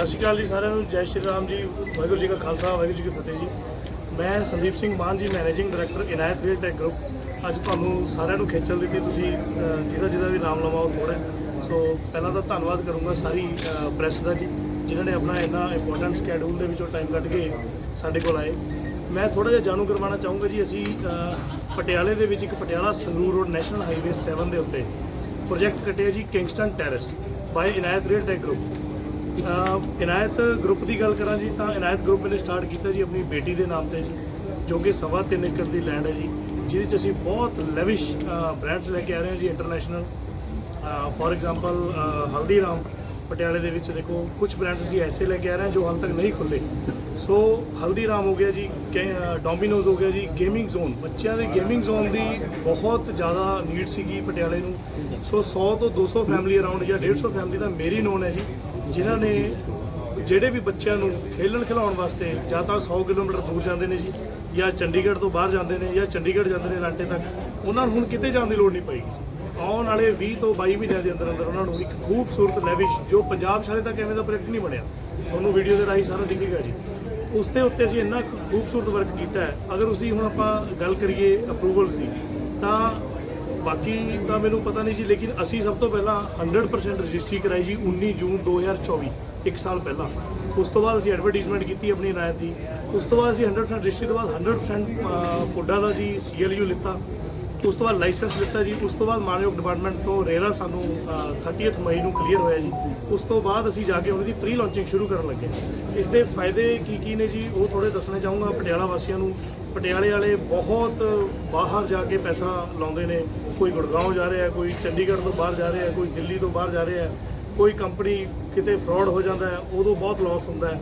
ਸਤਿ ਸ਼੍ਰੀ ਅਕਾਲ ਜੀ ਸਾਰਿਆਂ ਨੂੰ, ਜੈ ਸ਼੍ਰੀ ਰਾਮ ਜੀ, ਵਾਹਿਗੁਰੂ ਜੀ ਕਾ ਖਾਲਸਾ, ਵਾਹਿਗੁਰੂ ਜੀ ਕੀ ਫਤਿਹ ਜੀ। ਮੈਂ Sandeep Singh Mann ji managing director Inayat Real Tech Group ਅੱਜ ਤੁਹਾਨੂੰ ਸਾਰਿਆਂ ਨੂੰ ਖੇਚਲ ਦਿੱਤੀ, ਤੁਸੀਂ ਜਿਹਦਾ ਜਿਹਦਾ ਵੀ ਨਾਮ ਲਵਾਂ ਉਹ ਥੋੜਾ ਸੋ ਪਹਿਲਾਂ ਤਾਂ ਧੰਨਵਾਦ ਕਰੂੰਗਾ ਸਾਰੀ ਪ੍ਰੈਸ ਦਾ ਜੀ, ਜਿਨ੍ਹਾਂ ਨੇ ਆਪਣਾ ਇੰਨਾ ਇੰਪੋਰਟੈਂਟ ਸਕੇਡਿਊਲ ਦੇ ਵਿੱਚੋਂ ਟਾਈਮ ਕੱਢ ਕੇ ਸਾਡੇ ਕੋਲ ਆਏ। ਮੈਂ ਥੋੜਾ ਜਿਹਾ ਜਾਣੂ ਕਰਵਾਉਣਾ ਚਾਹੂੰਗਾ ਜੀ, ਅਸੀਂ ਪਟਿਆਲੇ ਦੇ ਵਿੱਚ ਇੱਕ Patiala Sangrur road national highway 7 ਦੇ ਉੱਤੇ ਪ੍ਰੋਜੈਕਟ ਕੱਟਿਆ ਜੀ Kingston Terrace by Inayat Real Tech Group Inayat Group ਦੀ ਗੱਲ ਕਰਾਂ ਜੀ, ਤਾਂ ਇਨਾਇਤ ਗਰੁੱਪ ਨੇ ਸਟਾਰਟ ਕੀਤਾ ਜੀ ਆਪਣੀ ਬੇਟੀ ਦੇ ਨਾਮ ਤੇ ਜੀ, ਜੋ ਕਿ ਸਵਾ ਤਿੰਨ ਏਕੜ ਦੀ ਲੈਂਡ ਹੈ ਜੀ, ਜਿਹਦੇ 'ਚ ਅਸੀਂ ਬਹੁਤ ਲੈਵਿਸ਼ ਬ੍ਰਾਂਡਸ ਲੈ ਕੇ ਆ ਰਹੇ ਹਾਂ ਜੀ ਇੰਟਰਨੈਸ਼ਨਲ ਫੋਰ ਐਗਜ਼ਾਮਪਲ ਹਲਦੀਰਾਮ ਪਟਿਆਲੇ ਦੇ ਵਿੱਚ ਦੇਖੋ ਕੁਝ ਬ੍ਰਾਂਡਸ ਅਸੀਂ ਐਸੇ ਲੈ ਕੇ ਆ ਰਹੇ ਹਾਂ ਜੋ ਹਾਲ ਤੱਕ ਨਹੀਂ ਖੁੱਲੇ। ਸੋ ਹਲਦੀਰਾਮ ਹੋ ਗਿਆ ਜੀ ਡੋਮਿਨੋਜ਼ ਹੋ ਗਿਆ ਜੀ ਗੇਮਿੰਗ ਜ਼ੋਨ ਬੱਚਿਆਂ ਦੇ ਗੇਮਿੰਗ ਜ਼ੋਨ ਦੀ ਬਹੁਤ ਜ਼ਿਆਦਾ ਨੀਡ ਸੀਗੀ ਪਟਿਆਲੇ ਨੂੰ। ਸੋ 100 ਤੋਂ 200 ਫੈਮਿਲੀ ਅਰਾਊਂਡ ਜਾਂ 150 ਫੈਮਿਲੀ ਦਾ ਮੇਰੀ ਨੋਨ ਹੈ ਜੀ। ਜਿਨ੍ਹਾਂ ਨੇ ਜਿਹੜੇ ਵੀ ਬੱਚਿਆਂ ਨੂੰ ਖੇਲਣ ਖਿਲਾਉਣ ਵਾਸਤੇ ਜਾਂ ਤਾਂ 100 ਕਿਲੋਮੀਟਰ ਦੂਰ ਜਾਂਦੇ ਨੇ ਜੀ, ਜਾਂ ਚੰਡੀਗੜ੍ਹ ਤੋਂ ਬਾਹਰ ਜਾਂਦੇ ਨੇ, ਜਾਂ ਚੰਡੀਗੜ੍ਹ ਜਾਂਦੇ ਨੇ ਰਾਂਟੇ ਤੱਕ, ਉਹਨਾਂ ਨੂੰ ਹੁਣ ਕਿਤੇ ਜਾਣ ਦੀ ਲੋੜ ਨਹੀਂ ਪਏਗੀ ਆਉਣ ਵਾਲੇ 20 ਤੋਂ 22 ਮਹੀਨਿਆਂ ਦੇ ਅੰਦਰ ਅੰਦਰ ਉਹਨਾਂ ਨੂੰ ਇੱਕ ਖੂਬਸੂਰਤ ਲੈਵਿਸ਼ ਜੋ ਪੰਜਾਬ ਸ਼ਾਲੇ ਤੱਕ ਐਵੇਂ ਦਾ ਪ੍ਰੋਜੈਕਟ ਨਹੀਂ ਬਣਿਆ। ਤੁਹਾਨੂੰ ਵੀਡੀਓ ਦੇ ਰਾਹੀਂ ਸਾਰਾ ਦਿਖੇਗਾ ਜੀ। ਉਸ ਦੇ ਉੱਤੇ ਅਸੀਂ ਇੰਨਾ ਖੂਬਸੂਰਤ ਵਰਕ ਕੀਤਾ ਹੈ। ਅਗਰ ਉਸਦੀ ਹੁਣ ਆਪਾਂ ਗੱਲ ਕਰੀਏ ਅਪਰੂਵਲ ਦੀ, ਤਾਂ ਬਾਕੀ ਤਾਂ ਮੈਨੂੰ ਪਤਾ ਨਹੀਂ ਜੀ ਲੇਕਿਨ ਅਸੀਂ ਸਭ ਤੋਂ ਪਹਿਲਾਂ 100% ਰਜਿਸਟਰੀ ਕਰਾਈ ਜੀ 19 ਜੂਨ 2024 ਇੱਕ ਸਾਲ ਪਹਿਲਾਂ। ਉਸ ਤੋਂ ਬਾਅਦ ਅਸੀਂ ਐਡਵਰਟਾਈਜ਼ਮੈਂਟ ਕੀਤੀ ਆਪਣੀ ਰਾਇਤ ਦੀ। ਉਸ ਤੋਂ ਬਾਅਦ ਅਸੀਂ 100% ਰਜਿਸਟਰੀ ਤੋਂ ਬਾਅਦ 100% ਅਹ, ਪੁੱਡਾ ਦਾ ਜੀ ਸੀਐਲਯੂ ਲਿੱਤਾ। ਉਸ ਤੋਂ ਬਾਅਦ ਲਾਇਸੈਂਸ ਲਿੱਤਾ ਜੀ। ਉਸ ਤੋਂ ਬਾਅਦ ਮਾਨਯੋਗ ਡਿਪਾਰਟਮੈਂਟ ਤੋਂ ਰੇਰਾ ਸਾਨੂੰ ਅਹ, 30th ਮਈ ਨੂੰ ਕਲੀਅਰ ਹੋਇਆ ਜੀ। ਉਸ ਤੋਂ ਬਾਅਦ ਅਸੀਂ ਜਾ ਕੇ ਉਹਨਾਂ ਦੀ ਪ੍ਰੀ ਲਾਂਚਿੰਗ ਸ਼ੁਰੂ ਕਰਨ ਲੱਗੇ। ਇਸ ਦੇ ਫਾਇਦੇ ਕੀ ਕੀ ਨੇ ਜੀ ਉਹ ਥੋੜੇ ਦੱਸਣਾ ਚਾਹੂੰਗਾ ਪਟਿਆਲਾ ਵਾਸੀਆਂ ਨੂੰ। ਪਟਿਆਲੇ ਵਾਲੇ ਬਹੁਤ ਬਾਹਰ ਜਾ ਕੇ ਪੈਸਾ ਲਾਉਂਦੇ ਨੇ। ਕੋਈ ਗੁੜਗਾਉਂ ਜਾ ਰਿਹਾ ਕੋਈ ਚੰਡੀਗੜ੍ਹ ਤੋਂ ਬਾਹਰ ਜਾ ਰਿਹਾ ਕੋਈ ਦਿੱਲੀ ਤੋਂ ਬਾਹਰ ਜਾ ਰਿਹਾ ਕੋਈ ਕੰਪਨੀ ਕਿਤੇ ਫਰਾਡ ਹੋ ਜਾਂਦਾ ਹੈ, ਉਦੋਂ ਬਹੁਤ ਲਾਸ ਹੁੰਦਾ ਹੈ।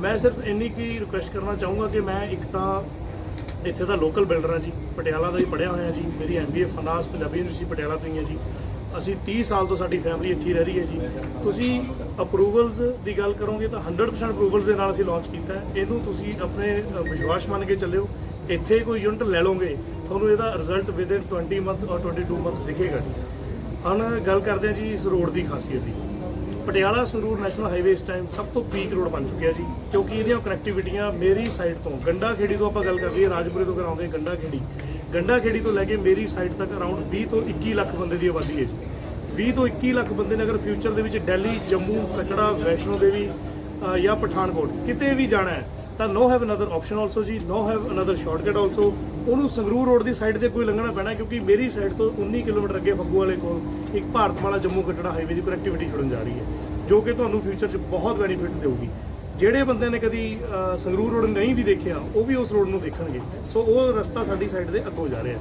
ਮੈਂ ਸਿਰਫ ਇੰਨੀ ਕੀ ਰਿਕੁਐਸਟ ਕਰਨਾ ਚਾਹੂੰਗਾ ਕਿ ਮੈਂ ਇੱਕ ਤਾਂ ਇੱਥੇ ਦਾ ਲੋਕਲ ਬਿਲਡਰ ਹਾਂ ਜੀ, ਪਟਿਆਲਾ ਦਾ ਹੀ ਪੜਿਆ ਹੋਇਆ ਜੀ, ਮੇਰੀ MBA finance Punjabi University Patiala ਤੋਂ ਹੀ ਹੈ ਜੀ। ਅਸੀਂ 30 ਸਾਲ ਤੋਂ ਸਾਡੀ ਫੈਮਿਲੀ ਇੱਥੇ ਹੀ ਰਹਿ ਰਹੀ ਹੈ ਜੀ। ਤੁਸੀਂ ਅਪਰੂਵਲਸ ਦੀ ਗੱਲ ਕਰੋਗੇ ਤਾਂ 100% ਅਪਰੂਵਲਸ ਦੇ ਨਾਲ ਅਸੀਂ ਲਾਂਚ ਕੀਤਾ ਹੈ। ਇਹਨੂੰ ਤੁਸੀਂ ਆਪਣੇ ਵਿਸ਼ਵਾਸ ਮੰਨ ਕੇ ਚੱਲਿਓ, ਇੱਥੇ ਕੋਈ ਯੂਨਿਟ ਲੈ ਲਓਗੇ ਤੁਹਾਨੂੰ ਇਹਦਾ ਰਿਜ਼ਲਟ ਵਿਦ ਇਨ 20 ਮੰਥ ਔਰ 22 ਮੰਥ ਦਿਖੇਗਾ ਜੀ। ਹੁਣ ਗੱਲ ਕਰਦੇ ਹਾਂ ਜੀ ਇਸ ਰੋਡ ਦੀ ਖਾਸੀਅਤ ਦੀ। ਪਟਿਆਲਾ ਸੰਗਰੂਰ ਨੈਸ਼ਨਲ ਹਾਈਵੇ ਇਸ ਟਾਈਮ ਸਭ ਤੋਂ ਪੀਕ ਰੋਡ ਬਣ ਚੁੱਕਿਆ ਜੀ, ਕਿਉਂਕਿ ਇਹਦੀਆਂ ਕਨੈਕਟੀਵਿਟੀਆਂ ਮੇਰੀ ਸਾਈਡ ਤੋਂ ਗੰਡਾ ਖੇੜੀ ਤੋਂ ਆਪਾਂ ਗੱਲ ਕਰ ਲਈਏ, ਰਾਜਪੁਰੇ ਤੋਂ ਕਰਾਉਂਦੇ ਗੰਡਾ ਖੇੜੀ ਗੰਡਾ ਖੇੜੀ ਤੋਂ ਲੈ ਕੇ ਮੇਰੀ ਸਾਈਡ ਤੱਕ ਅਰਾਊਂਡ 20 ਤੋਂ 21 ਲੱਖ ਬੰਦੇ ਦੀ ਆਬਾਦੀ ਹੈ ਜੀ। 20 ਤੋਂ 21 ਲੱਖ ਬੰਦੇ ਨੇ ਅਗਰ ਫਿਊਚਰ ਦੇ ਵਿੱਚ ਦਿੱਲੀ, ਜੰਮੂ, ਕਟੜਾ, ਵੈਸ਼ਨੋ ਦੇਵੀ ਜਾਂ ਪਠਾਨਕੋਟ ਕਿਤੇ ਵੀ ਜਾਣਾ ਹੈ ਤਾਂ no have another option also ਜੀ no have another shortcut also ਉਹਨੂੰ ਸੰਗਰੂਰ ਰੋਡ ਦੀ ਸਾਈਡ ਤੇ ਕੋਈ ਲੰਘਣਾ ਪੈਣਾ, ਕਿਉਂਕਿ ਮੇਰੀ ਸਾਈਡ ਤੋਂ 19 ਕਿਲੋਮੀਟਰ ਅੱਗੇ ਫੱਗੂ ਵਾਲੇ ਕੋਲ ਇੱਕ ਭਾਰਤਮਾਲਾ ਜੰਮੂ ਕਟੜਾ ਹਾਈਵੇ ਦੀ ਕਨੈਕਟੀਵਿਟੀ ਛੁੜਨ ਜਾ ਰਹੀ ਹੈ, ਜੋ ਕਿ ਤੁਹਾਨੂੰ ਫਿਊਚਰ 'ਚ ਬਹੁਤ ਬੈਨੀਫਿਟ ਦੇਊਗੀ। ਜਿਹੜੇ ਬੰਦੇ ਨੇ ਕਦੀ ਸੰਗਰੂਰ ਰੋਡ ਨਹੀਂ ਵੀ ਦੇਖਿਆ, ਉਹ ਵੀ ਉਸ ਰੋਡ ਨੂੰ ਦੇਖਣਗੇ। ਸੋ ਉਹ ਰਸਤਾ ਸਾਡੀ ਸਾਈਡ ਦੇ ਅੱਗੋਂ ਜਾ ਰਿਹਾ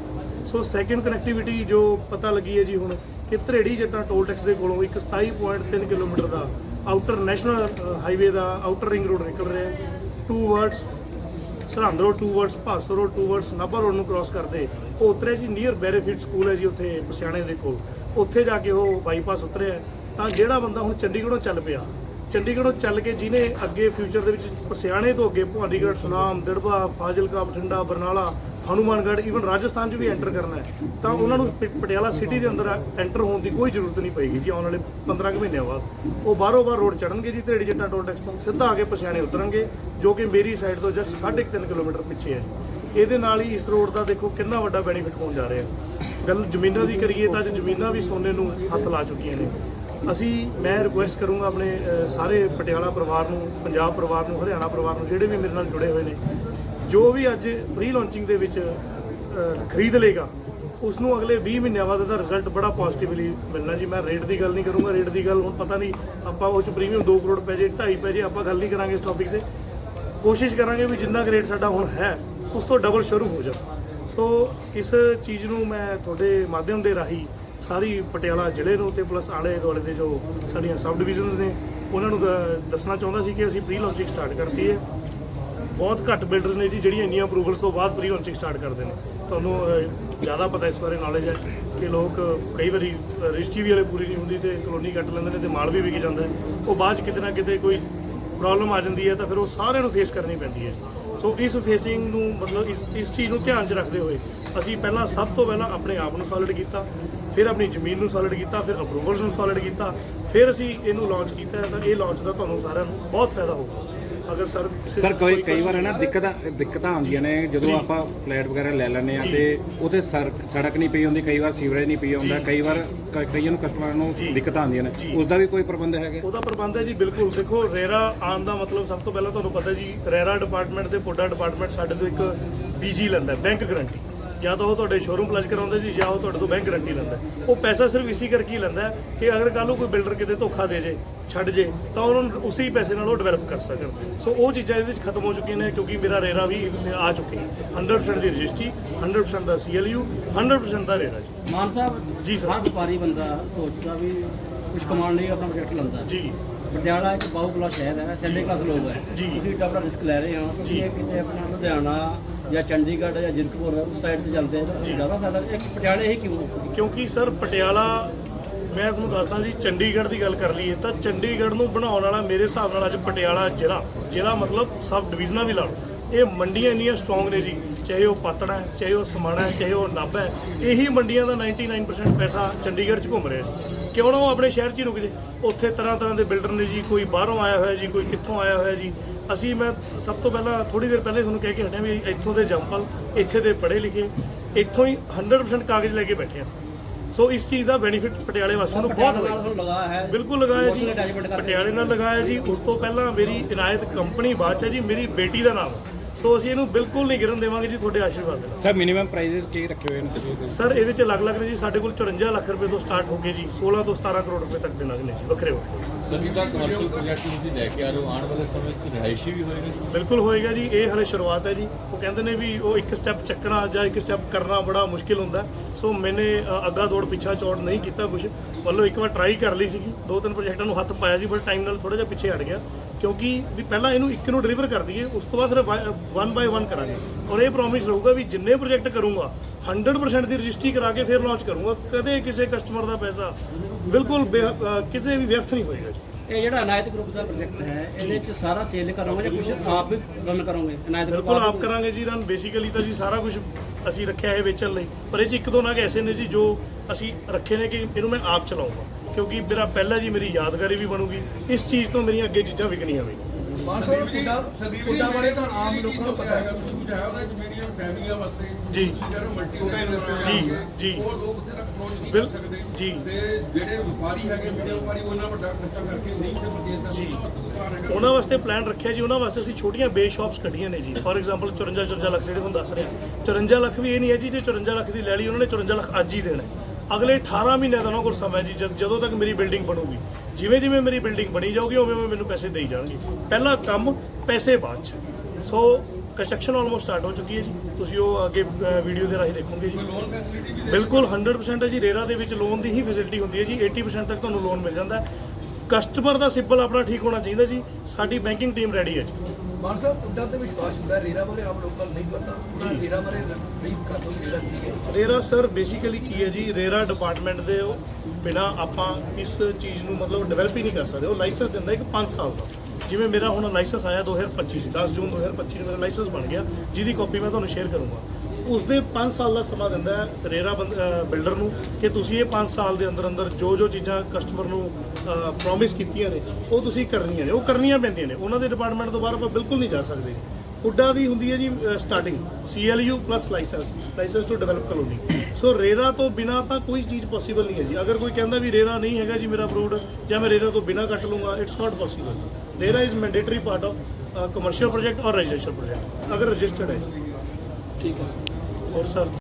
ਸੋ ਸੈਕੰਡ ਕਨੈਕਟੀਵਿਟੀ ਜੋ ਪਤਾ ਲੱਗੀ ਹੈ ਜੀ ਹੁਣ, ਕਿ ਧਰੇੜੀ ਜੱਟਾਂ ਟੋਲ ਟੈਕਸ ਦੇ ਕੋਲੋਂ ਇੱਕ 27.3 ਕਿਲੋਮੀਟਰ ਦਾ ਆਊਟਰ ਨੈਸ਼ਨਲ ਹਾਈਵੇ ਦਾ ਆਊਟਰ ਰਿੰਗ ਰੋਡ ਨਿਕਲ ਰਿਹਾ ਹੈ। Towards Sirhind road towards ਭਾਸੋ road towards Nabha road ਨੂੰ ਕ੍ਰਾਸ ਕਰਦੇ ਉਹ ਉਤਰਿਆ ਜੀ ਨੀਅਰ ਬੈਰੀਫਿਟ ਸਕੂਲ ਹੈ ਜੀ ਉੱਥੇ ਪਸਿਆਣੇ ਦੇ ਕੋਲ। ਉੱਥੇ ਜਾ ਕੇ ਉਹ ਬਾਈਪਾਸ ਉਤਰਿਆ ਤਾਂ ਜਿਹੜਾ ਬੰਦਾ ਹੁਣ ਚੰਡੀਗੜ੍ਹੋਂ ਚੱਲ ਪਿਆ, ਚੰਡੀਗੜ੍ਹੋਂ ਚੱਲ ਕੇ ਜਿਹਨੇ ਅੱਗੇ ਫਿਊਚਰ ਦੇ ਵਿੱਚ ਪਸਿਆਣੇ ਤੋਂ ਅੱਗੇ ਭਵਾਨੀਗੜ੍ਹ, ਸੁਨਾਮ, ਦਿੜਬਾ, ਫਾਜ਼ਿਲਕਾ, ਬਠਿੰਡਾ, ਬਰਨਾਲਾ ਹਨੂਮਾਨਗੜ੍ਹ ਈਵਨ ਰਾਜਸਥਾਨ 'ਚ ਵੀ ਐਂਟਰ ਕਰਨਾ ਹੈ ਤਾਂ ਉਹਨਾਂ ਨੂੰ ਪ- ਪਟਿਆਲਾ ਸਿਟੀ ਦੇ ਅੰਦਰ ਐਂਟਰ ਹੋਣ ਦੀ ਕੋਈ ਜ਼ਰੂਰਤ ਨਹੀਂ ਪਏਗੀ ਜੀ ਆਉਣ ਵਾਲੇ 15 ਕੁ ਮਹੀਨਿਆਂ ਬਾਅਦ। ਉਹ ਬਾਹਰੋਂ ਬਾਹਰ ਰੋਡ ਚੜਨਗੇ ਜੀ ਧੇੜੀ ਜੱਟਾਂ ਟੋਲ ਟੈਕਸ ਤੋਂ ਸਿੱਧਾ ਆ ਕੇ ਪਛਿਆਣੇ ਉਤਰਨਗੇ ਜੋ ਕਿ ਮੇਰੀ ਸਾਈਡ ਤੋਂ ਜਸਟ 3.5 ਕਿਲੋਮੀਟਰ ਪਿੱਛੇ ਹੈ ਇਹਦੇ ਨਾਲ ਹੀ ਇਸ ਰੋਡ ਦਾ ਦੇਖੋ ਕਿੰਨਾ ਵੱਡਾ ਬੈਨੀਫਿਟ ਹੋਣ ਜਾ ਰਿਹਾ ਗੱਲ ਜ਼ਮੀਨਾਂ ਦੀ ਕਰੀਏ ਤਾਂ ਅੱਜ ਜ਼ਮੀਨਾਂ ਵੀ ਸੋਨੇ ਨੂੰ ਹੱਥ ਲਾ ਚੁੱਕੀਆਂ ਨੇ। ਅਸੀਂ ਮੈਂ ਰਿਕੁਐਸਟ ਕਰੂੰਗਾ ਆਪਣੇ ਅ, ਸਾਰੇ ਪਟਿਆਲਾ ਪਰਿਵਾਰ ਨੂੰ ਪੰਜਾਬ ਪਰਿਵਾਰ ਨੂੰ ਹਰਿਆਣਾ ਪਰਿਵਾਰ ਨੂੰ ਜਿਹੜੇ ਵੀ ਮੇਰੇ ਨਾਲ ਜੁੜੇ ਹੋਏ ਨੇ ਜੋ ਵੀ ਅੱਜ ਪ੍ਰੀ ਲਾਂਚਿੰਗ ਦੇ ਵਿੱਚ ਖਰੀਦ ਲੇਗਾ ਉਸ ਨੂੰ ਅਗਲੇ 20 ਮਹੀਨਿਆਂ ਬਾਅਦ ਇਹਦਾ ਰਿਜ਼ਲਟ ਬੜਾ ਪੋਜ਼ਿਟਿਵਲੀ ਮਿਲਣਾ ਜੀ। ਮੈਂ ਰੇਟ ਦੀ ਗੱਲ ਨਹੀਂ ਕਰੂੰਗਾ ਰੇਟ ਦੀ ਗੱਲ ਹੁਣ ਪਤਾ ਨਹੀਂ, ਆਪਾਂ ਉਹ ਚ ਪ੍ਰੀਮੀਅਮ 2 ਕਰੋੜ ਪੈ ਜੇ 2.5 ਪੈ ਜੇ, ਆਪਾਂ ਗੱਲ ਨਹੀਂ ਕਰਾਂਗੇ ਇਸ ਟੌਪਿਕ ਤੇ। ਕੋਸ਼ਿਸ਼ ਕਰਾਂਗੇ ਵੀ ਜਿੰਨਾ ਕੁ ਰੇਟ ਸਾਡਾ ਹੁਣ ਹੈ, ਉਸ ਤੋਂ ਡਬਲ ਸ਼ੁਰੂ ਹੋ ਜਾਵੇ। ਸੋ ਇਸ ਚੀਜ਼ ਨੂੰ ਮੈਂ ਤੁਹਾਡੇ ਮਾਧਿਅਮ ਦੇ ਰਾਹੀਂ ਸਾਰੀ ਪਟਿਆਲਾ ਜ਼ਿਲ੍ਹੇ ਨੂੰ ਤੇ ਪਲੱਸ ਆਲੇ ਦੁਆਲੇ ਦੇ ਜੋ ਸਾਡੀਆਂ ਸਬ ਡਿਵੀਜ਼ਨਸ ਨੇ, ਉਹਨਾਂ ਨੂੰ ਦ- ਦੱਸਣਾ ਚਾਹੁੰਦਾ ਸੀ ਕਿ ਅਸੀਂ ਪ੍ਰੀ ਲਾਂਚਿੰਗ ਸਟਾਰਟ ਕਰਤੀ ਹੈ। ਬਹੁਤ ਘੱਟ ਬਿਲਡਰਸ ਨੇ ਜੀ, ਜਿਹੜੀਆਂ ਇੰਨੀਆਂ ਅਪਰੂਵਲਸ ਤੋਂ ਬਾਅਦ ਪ੍ਰੀ ਲਾਂਚਿੰਗ ਸਟਾਰਟ ਕਰਦੇ ਨੇ। ਤੁਹਾਨੂੰ ਜ਼ਿਆਦਾ ਪਤਾ ਇਸ ਬਾਰੇ ਨੌਲੇਜ ਹੈ ਕਿ ਲੋਕ ਕਈ ਵਾਰੀ ਰਜਿਸਟਰੀ ਵੀ ਵਾਲੇ ਪੂਰੀ ਨਹੀਂ ਹੁੰਦੀ ਤੇ ਕਲੋਨੀ ਕੱਟ ਲੈਂਦੇ ਨੇ ਤੇ ਮਾਲ ਵੀ ਵਿਕ ਜਾਂਦਾ ਉਹ ਬਾਅਦ ਚ ਕਿਤੇ ਨਾ ਕਿਤੇ ਕੋਈ ਪ੍ਰੋਬਲਮ ਆ ਜਾਂਦੀ ਹੈ ਤਾਂ ਫਿਰ ਉਹ ਸਾਰਿਆਂ ਨੂੰ ਫੇਸ ਕਰਨੀ ਪੈਂਦੀ ਹੈ ਸੋ ਇਸ ਫੇਸਿੰਗ ਨੂੰ ਮਤਲਬ ਇਸ ਇਸ ਚੀਜ਼ ਨੂੰ ਧਿਆਨ 'ਚ ਰੱਖਦੇ ਹੋਏ ਅਸੀਂ ਪਹਿਲਾਂ ਸਭ ਤੋਂ ਪਹਿਲਾਂ ਆਪਣੇ ਆਪ ਨੂੰ ਸੋਲਿਡ ਕੀਤਾ, ਫਿਰ ਆਪਣੀ ਜ਼ਮੀਨ ਨੂੰ ਸੋਲਿਡ ਕੀਤਾ, ਫਿਰ ਅਪਰੂਵਲਸ ਨੂੰ ਸੋਲਿਡ ਕੀਤਾ, ਫਿਰ ਅਸੀਂ ਇਹਨੂੰ ਲਾਂਚ ਕੀਤਾ ਤਾਂ ਇਹ ਲਾਂਚ ਦਾ ਤੁਹਾਨੂੰ ਸਾਰਿਆਂ ਨੂੰ ਬਹੁਤ ਫਾਇਦਾ ਹੋਊਗਾ। ਅਗਰ ਸਰ ਕਿਸੇ ਸਰ ਕੋਈ ਕਈ ਵਾਰ ਹੈ ਨਾ ਦਿੱਕਤਾਂ ਦਿੱਕਤਾਂ ਆਉਂਦੀਆਂ ਨੇ ਜਦੋਂ। ਆਪਾਂ ਫਲੈਟ ਵਗੈਰਾ ਲੈ ਲੈਂਦੇ ਆ। ਤੇ ਉਥੇ ਸੜਕ ਨਹੀਂ ਪਈ ਹੁੰਦੀ ਕਈ ਵਾਰ ਸੀਵਰੇਜ ਨਹੀਂ ਪਈ ਹੁੰਦਾ। ਕਈ ਵਾਰ ਕ- ਕਈਆਂ ਨੂੰ ਕਸਟਮਰਾਂ ਨੂੰ। ਦਿੱਕਤਾਂ ਆਉਂਦੀਆਂ ਨੇ। ਉਸ ਦਾ ਵੀ ਕੋਈ ਪ੍ਰਬੰਧ ਹੈਗਾ ਉਹਦਾ ਪ੍ਰਬੰਧ ਹੈ ਜੀ ਬਿਲਕੁਲ ਦੇਖੋ ਰੇਰਾ ਆਉਣ ਦਾ ਮਤਲਬ ਸਭ ਤੋਂ ਪਹਿਲਾਂ ਤੁਹਾਨੂੰ ਪਤਾ ਜੀ ਰੇਰਾ ਡਿਪਾਰਟਮੈਂਟ ਤੇ ਪੋਡਾ ਡਿਪਾਰਟਮੈਂਟ ਸਾਡੇ ਤੋਂ ਇੱਕ ਬੀਜੀ ਲੈਂਦਾ ਬੈਂਕ ਗਰੰਟੀ ਜਾਂ ਤਾਂ ਉਹ ਤੁਹਾਡੇ ਸ਼ੋਰੂਮ ਪਲੱਜ ਕਰਾਉਂਦਾ ਜੀ ਜਾਂ ਉਹ ਤੁਹਾਡੇ ਤੋਂ ਬੈਂਕ ਗਰੰਟੀ ਲੈਂਦਾ ਉਹ ਪੈਸਾ ਸਿਰਫ ਇਸੇ ਕਰਕੇ ਹੀ ਲੈਂਦਾ ਕਿ ਅਗਰ ਕੱਲ੍ਹ ਨੂੰ ਕੋਈ ਬਿਲਡਰ ਕਿਤੇ ਧੋਖਾ ਦੇ ਜੇ ਛੱਡ ਜੇ ਤਾਂ ਉਹਨਾਂ ਨੂੰ ਉਸੇ ਪੈਸੇ ਨਾਲ ਉਹ ਡਿਵੈਲਪ ਕਰ ਸਕਣ। ਸੋ ਉਹ ਚੀਜ਼ਾਂ ਇਹਦੇ ਵਿੱਚ ਖਤਮ ਹੋ ਚੁੱਕੀਆਂ ਨੇ ਕਿਉਂਕਿ ਮੇਰਾ ਰੇਰਾ ਵੀ ਆ ਚੁੱਕੀ ਹੈ। 100% ਦੀ ਰਜਿਸਟਰੀ 100% ਦਾ ਸੀਐਲਯੂ 100% ਦਾ ਰੇਰਾ ਜੀ। ਮਾਨ ਸਾਹਿਬ ਜੀ ਸਰ। ਹਰ ਵਪਾਰੀ ਬੰਦਾ ਸੋਚਦਾ ਵੀ ਕੁਝ ਕਮਾਉਣ ਲਈ ਆਪਣਾ ਪ੍ਰੋਜੈਕਟ ਲਾਉਂਦਾ ਜੀ। ਪਟਿਆਲਾ ਇੱਕ ਬਾਹੂਪਲਾ ਸ਼ਹਿਰ ਹੈ ਸੈਂਡੇ ਕਲਾਸ ਲੋਕ ਹੈ। ਤੁਸੀਂ ਏਡਾ ਬੜਾ ਰਿਸਕ ਲੈ ਰਹੇ ਹੋ। ਤੁਸੀਂ ਇਹ ਕਿਤੇ ਆਪਣਾ ਲੁਧਿਆਣਾ ਜਾਂ ਚੰਡੀਗੜ੍ਹ ਜਾਂ ਜਿਰਕਪੁਰ ਉਸ ਸਾਈਡ ਤੇ ਜੀ। ਜ਼ਿਆਦਾ ਫਾਇਦਾ ਇੱਕ ਪਟਿਆਲੇ ਹੀ ਕਿਉਂ ਕਿਉਂਕਿ ਸਰ ਪਟਿਆਲਾ ਮੈਂ ਤੁਹਾਨੂੰ ਦੱਸਦਾ ਜੀ ਚੰਡੀਗੜ੍ਹ ਦੀ ਗੱਲ ਕਰ ਲਈਏ ਤਾਂ ਚੰਡੀਗੜ੍ਹ ਨੂੰ ਬਣਾਉਣ ਵਾਲਾ ਮੇਰੇ ਹਿਸਾਬ ਨਾਲ ਅੱਜ ਪਟਿਆਲਾ ਜ਼ਿਲ੍ਹਾ। ਜ਼ਿਲ੍ਹਾ ਮਤਲਬ ਸਬ ਡਿਵੀਜ਼ਨਾਂ ਵੀ ਲਾ ਲਓ। ਇਹ ਮੰਡੀਆਂ ਇੰਨੀਆਂ ਸਟਰੋਂਗ ਨੇ ਜੀ ਚਾਹੇ ਉਹ ਪਾਤੜਾ ਚਾਹੇ ਉਹ ਸਮਾਣਾ ਚਾਹੇ ਉਹ ਨਾਭਾ ਇਹੀ ਮੰਡੀਆਂ ਦਾ 99% ਪੈਸਾ ਚੰਡੀਗੜ੍ਹ 'ਚ ਘੁੰਮ ਰਿਹਾ ਕਿਉਂ ਨਾ ਉਹ ਆਪਣੇ ਸ਼ਹਿਰ 'ਚ ਹੀ ਰੁਕ ਜੇ ਉੱਥੇ ਤਰ੍ਹਾਂ ਤਰ੍ਹਾਂ ਦੇ ਬਿਲਡਰ ਨੇ ਜੀ ਕੋਈ ਬਾਹਰੋਂ ਆਇਆ ਹੋਇਆ ਜੀ ਕੋਈ ਕਿੱਥੋਂ ਆਇਆ ਹੋਇਆ ਜੀ। ਅਸੀਂ ਮੈਂ ਸਭ ਤੋਂ ਪਹਿਲਾਂ ਥੋੜੀ ਦੇਰ ਪਹਿਲੇ ਤੁਹਾਨੂੰ ਕਹਿ ਕੇ ਹਟਿਆ ਵੀ ਇੱਥੋਂ ਦੇ ਜੰਪਲ ਇੱਥੇ ਦੇ ਪੜ੍ਹੇ ਲਿਖੇ ਇੱਥੋਂ ਹੀ 100% ਕਾਗਜ਼ ਲੈ ਕੇ ਬੈਠੇ ਆ। ਸੋ ਇਸ ਚੀਜ਼ ਦਾ ਬੈਨੀਫਿਟ ਪਟਿਆਲੇ ਵਾਸੀਆਂ ਨੂੰ ਬਹੁਤ ਪਟਿਆਲਾ ਨਾਲ ਹੋਏਗਾ ਤੁਹਾਨੂੰ ਲਗਾ ਹੈ। ਬਿਲਕੁਲ ਲਗਾਇਆ ਜੀ। ਪਟਿਆਲੇ ਨਾਲ ਲਗਾਇਆ ਜੀ। ਉਸ ਤੋਂ ਪਹਿਲਾਂ ਮੇਰੀ ਇਨਾਇਤ ਕੰਪਨੀ ਬਾਅਦ ਚ ਜੀ ਮੇਰੀ ਬੇਟੀ ਦਾ ਨਾਮ। ਸੋ ਅਸੀਂ ਇਹਨੂੰ ਬਿਲਕੁਲ ਨਹੀਂ ਗਿਰਨ ਦੇਵਾਂਗੇ ਜੀ ਤੁਹਾਡੇ ਆਸ਼ੀਰਵਾਦ ਨਾਲ। ਸਰ ਮਿਨੀਮਮ ਪ੍ਰਾਈਸ ਕੀ ਰੱਖੇ ਹੋਏ ਨੇ ਤੁਸੀਂ? ਸਰ ਇਹਦੇ ਚ ਅਲੱਗ-ਅਲੱਗ ਨੇ ਜੀ ਸਾਡੇ ਕੋਲ 54 ਲੱਖ ਰੁਪਏ ਤੋਂ ਸਟਾਰਟ ਹੋ ਕੇ ਜੀ 16 ਤੋਂ 17 ਕਰੋੜ ਰੁਪਏ ਤੱਕ ਦੇ ਨੇ ਜੀ ਵੱਖਰੇ ਵੱਖਰੇ। ਸਰ ਜਿਹੜਾ ਕਮਰਸ਼ੀਅਲ ਪ੍ਰੋਜੈਕਟ ਤੁਸੀਂ ਲੈ ਕੇ ਆ ਰਹੇ ਹੋ ਆਉਣ ਵਾਲੇ ਸਮੇਂ 'ਚ ਰਿਹਾਇਸ਼ੀ ਵੀ ਹੋਏਗੀ ਬਿਲਕੁਲ ਹੋਏਗਾ ਜੀ ਇਹ ਹਲੇ ਸ਼ੁਰੂਆਤ ਹੈ ਜੀ। ਉਹ ਕਹਿੰਦੇ ਨੇ ਵੀ ਉਹ ਇੱਕ ਸਟੈਪ ਚੱਕਣਾ ਜਾਂ ਇੱਕ ਸਟੈਪ ਕਰਨਾ ਬੜਾ ਮੁਸ਼ਕਿਲ ਹੁੰਦਾ। ਸੋ ਮੈਨੇ ਅ, ਅੱਗਾ ਦੌੜ ਪਿੱਛਾ ਚੌੜ ਨਹੀਂ ਕੀਤਾ ਕੁਝ ਵੱਲੋਂ ਇੱਕ ਵਾਰ ਟਰਾਈ ਕਰ ਲਈ ਸੀਗੀ ਦੋ ਤਿੰਨ ਪ੍ਰੋਜੈਕਟਾਂ ਨੂੰ ਹੱਥ ਪਾਇਆ ਜੀ ਬਟ ਟਾਈਮ ਨਾਲ ਥੋੜਾ ਜਿਹਾ ਪਿੱਛੇ ਹਟ ਗਿਆ। ਕਿਉਂਕਿ ਵੀ ਪਹਿਲਾਂ ਇਹਨੂੰ ਇੱਕ ਨੂੰ ਡਿਲੀਵਰ ਕਰ ਦਈਏ ਉਸ ਤੋਂ ਬਾਅਦ ਫਿਰ ਵਨ ਬਾਏ ਵਨ ਕਰਾਂਗੇ। ਔਰ ਇਹ ਪ੍ਰੋਮਿਸ ਰਹੂਗਾ ਵੀ ਜਿੰਨੇ ਪ੍ਰੋਜੈਕਟ ਕਰੂੰਗਾ 100% ਦੀ ਰਜਿਸਟਰੀ ਕਰਾ ਕੇ ਫਿਰ ਲਾਂਚ ਕਰੂੰਗਾ ਕਦੇ ਕਿਸੇ ਕਸਟਮਰ ਦਾ ਪੈਸਾ ਬਿਲਕੁਲ ਕਿਸੇ ਵੀ ਵਿਅਰਥ ਨਹੀਂ ਹੋਏਗਾ ਇਹ ਜਿਹੜਾ ਅਨਾਇਤ ਗਰੁੱਪ ਦਾ ਪ੍ਰੋਜੈਕਟ ਹੈ ਇਹਦੇ ਚ ਸਾਰਾ ਸੇਲ ਕਰੋਗੇ ਜਾਂ ਕੁਝ ਆਪ ਵੀ ਰਨ ਕਰੋਗੇ? ਅਨਾਇਤ ਗਰੁੱਪ ਬਿਲਕੁਲ ਆਪ ਕਰਾਂਗੇ ਜੀ ਰਨ ਬੇਸਿਕਲੀ ਤਾਂ ਜੀ ਸਾਰਾ ਕੁਝ ਅਸੀਂ ਰੱਖਿਆ ਹੈ ਵੇਚਣ ਲਈ। ਪਰ ਇਹ ਚ ਇੱਕ ਦੋ ਨਗ ਐਸੇ ਨੇ ਜੀ ਜੋ ਅਸੀਂ ਰੱਖੇ ਨੇ ਕਿ ਇਹਨੂੰ ਮੈਂ ਆਪ ਚਲਾਉਂਗਾ। ਕਿਉਂਕਿ ਮੇਰਾ ਪਹਿਲਾ ਜੀ ਮੇਰੀ ਯਾਦਗਾਰੀ ਵੀ ਬਣੂਗੀ ਇਸ ਚੀਜ਼ ਤੋਂ ਮੇਰੀਆਂ ਅੱਗੇ ਚੀਜ਼ਾਂ ਵਿਕਣੀਆਂ ਵੀ ਪੁੱਡਾ ਬਾਰੇ ਤਾਂ ਆਮ ਲੋਕਾਂ ਨੂੰ ਪਤਾ ਹੈਗਾ ਤੁਸੀਂ ਕੁਝ ਹੈ ਉਹਨਾਂ ਫੈਮਲੀਆਂ ਵਾਸਤੇ ਜੀ। ਤੁਸੀਂ ਕਹਿ ਰਹੇ ਹੋ ਮਲਟੀ ਜੀ, ਜੀ। ਉਹ ਲੋਕ ਉੱਥੇ ਤੱਕ ਪਹੁੰਚ ਨਹੀਂ ਬਿਲ- ਕਰ ਸਕਦੇ ਜੀ। ਤੇ ਜਿਹੜੇ ਵਪਾਰੀ ਹੈਗੇ ਮੀਡੀਅਮ ਵਪਾਰੀ ਉਹ ਇੰਨਾ ਵੱਡਾ ਖਰਚਾ ਕਰਕੇ ਨਹੀਂ ਤੇ ਪਰਚੇਸ ਕਰ ਜੀ। ਸਕਦੇ ਉਹਨਾਂ ਵਾਸਤੇ ਕੋਈ ਪਲਾਨ ਹੈਗਾ ਉਹਨਾਂ ਵਾਸਤੇ ਪਲਾਨ ਰੱਖਿਆ ਜੀ ਉਹਨਾਂ ਵਾਸਤੇ ਅਸੀਂ ਛੋਟੀਆਂ ਬੇਸ ਸ਼ਾਪਸ ਕੱਢੀਆਂ ਨੇ ਜੀ ਫੋਰ ਐਗਜ਼ਾਮਪਲ 54 54 ਲੱਖ ਜਿਹੜੇ ਤੁਹਾਨੂੰ ਦੱਸ ਰਿਹਾ 54 ਲੱਖ ਵੀ ਇਹ ਨਹੀਂ ਹੈ ਜੀ ਜੇ 54 ਲੱਖ ਦੀ ਲੈ ਲਈ ਉਹਨਾਂ ਨੇ 54 ਲੱਖ ਅੱਜ ਹੀ ਦੇਣਾ ਹੈ। ਅਗਲੇ 18 ਮਹੀਨਿਆਂ ਦਾ ਉਹਨਾਂ ਕੋਲ ਸਮਾਂ ਜੀ ਜਦ- ਤੱਕ ਮੇਰੀ ਬਿਲਡਿੰਗ ਬਣੂਗੀ। ਜਿਵੇਂ ਜਿਵੇਂ ਮੇਰੀ ਬਿਲਡਿੰਗ ਬਣੀ ਜਾਊਗੀ ਉਵੇਂ ਉਵੇਂ ਮੈਨੂੰ ਪੈਸੇ ਦੇਈ ਜਾਣਗੇ। ਪਹਿਲਾ ਕੰਮ ਪੈਸੇ ਬਾਅਦ ਚ। ਸੋ ਕੰਸਟਰਕਸ਼ਨ ਆਲਮੋਸਟ ਸਟਾਰਟ ਹੋ ਚੁੱਕੀ ਹੈ ਜੀ। ਤੁਸੀਂ ਉਹ ਅੱਗੇ ਵੀਡੀਓ ਦੇ ਰਾਹੀਂ ਦੇਖੋਗੇ ਜੀ। ਬਿਲਕੁਲ 100% ਹੈ ਜੀ। ਰੇਰਾ ਦੇ ਵਿੱਚ ਲੋਨ ਦੀ ਹੀ ਫੈਸਿਲਿਟੀ ਹੁੰਦੀ ਹੈ ਜੀ। 80% ਤੱਕ ਤੁਹਾਨੂੰ ਲੋਨ ਮਿਲ ਜਾਂਦਾ ਹੈ। ਕਸਟਮਰ ਦਾ ਸਿਬਲ ਆਪਣਾ ਠੀਕ ਹੋਣਾ ਚਾਹੀਦਾ ਜੀ। ਸਾਡੀ ਬੈਂਕਿੰਗ ਟੀਮ ਰੈਡੀ ਹੈ ਜੀ। ਮਾਨ ਸਾਹਿਬ ਪੁੱਡਾ ਤੇ ਵਿਸ਼ਵਾਸ ਹੁੰਦਾ ਰੇਰਾ ਬਾਰੇ ਆਮ ਲੋਕਾਂ ਨੂੰ ਨਹੀਂ ਪਤਾ। ਪੂਰਾ ਰੇਰਾ ਬਾਰੇ ਬਰੀਫ ਕਰ ਦੋ ਰੇਰਾ ਕੀ ਹੈ? ਰੇਰਾ ਸਰ ਬੇਸਿਕਲੀ ਕੀ ਹੈ ਜੀ? ਰੇਰਾ ਡਿਪਾਰਟਮੈਂਟ ਦੇ ਬਿਨਾ ਆਪਾਂ ਇਸ ਚੀਜ਼ ਨੂੰ ਮਤਲਬ ਡਿਵੈਲਪ ਹੀ ਨਹੀਂ ਕਰ ਸਕਦੇ। ਉਹ ਲਾਇਸੈਂਸ ਦਿੰਦਾ ਇੱਕ 5 ਸਾਲ ਦਾ। ਜਿਵੇਂ ਮੇਰਾ ਹੁਣ ਲਾਇਸੈਂਸ ਆਇਆ 2025 ਚ 10 ਜੂਨ 2025 ਨੂੰ ਮੇਰਾ ਲਾਇਸੈਂਸ ਬਣ ਗਿਆ। ਜਿਹਦੀ ਕਾਪੀ ਮੈਂ ਤੁਹਾਨੂੰ ਸ਼ੇਅਰ ਕਰੂੰਗਾ। ਉਸ ਦੇ 5 ਸਾਲ ਦਾ ਸਮਾਂ ਦਿੰਦਾ ਹੈ ਰੇਰਾ ਬਿਲਡਰ ਨੂੰ ਕਿ ਤੁਸੀਂ ਇਹ 5 ਸਾਲ ਦੇ ਅੰਦਰ ਅੰਦਰ ਜੋ ਜੋ ਚੀਜ਼ਾਂ ਕਸਟਮਰ ਨੂੰ ਪ੍ਰੋਮਿਸ ਕੀਤੀਆਂ ਨੇ, ਉਹ ਤੁਸੀਂ ਕਰਨੀਆਂ ਨੇ, ਉਹ ਕਰਨੀਆਂ ਪੈਂਦੀਆਂ ਨੇ। ਉਹਨਾਂ ਦੇ ਡਿਪਾਰਟਮੈਂਟ ਤੋਂ ਬਾਹਰ ਆਪਾਂ ਬਿਲਕੁਲ ਨਹੀਂ ਜਾ ਸਕਦੇ। ਉੱਡਾ ਦੀ ਹੁੰਦੀ ਹੈ ਜੀ starting CLU plus licence licence to develop colony so RERA ਤੋਂ ਬਿਨਾ ਤਾਂ ਕੋਈ ਚੀਜ਼ ਪੋਸੀਬਲ ਨਹੀਂ ਹੈ ਜੀ। ਅਗਰ ਕੋਈ ਕਹਿੰਦਾ ਵੀ ਰੇਰਾ ਨਹੀਂ ਹੈਗਾ ਜੀ ਮੇਰਾ ਅਪਰੂਵਡ ਜਾਂ ਮੈਂ ਰੇਰਾ ਤੋਂ ਬਿਨਾ ਕੱਟ ਲੂੰਗਾ it's not possible RERA is mandatory part of commercial project ਔਰ ਰਜਿਸਟਰਡ ਪ੍ਰੋਜੈਕਟ ਅਗਰ ਰਜਿਸਟਰਡ ਹੈ ਠੀਕ ਹੈ। ਔਰ ਸਰ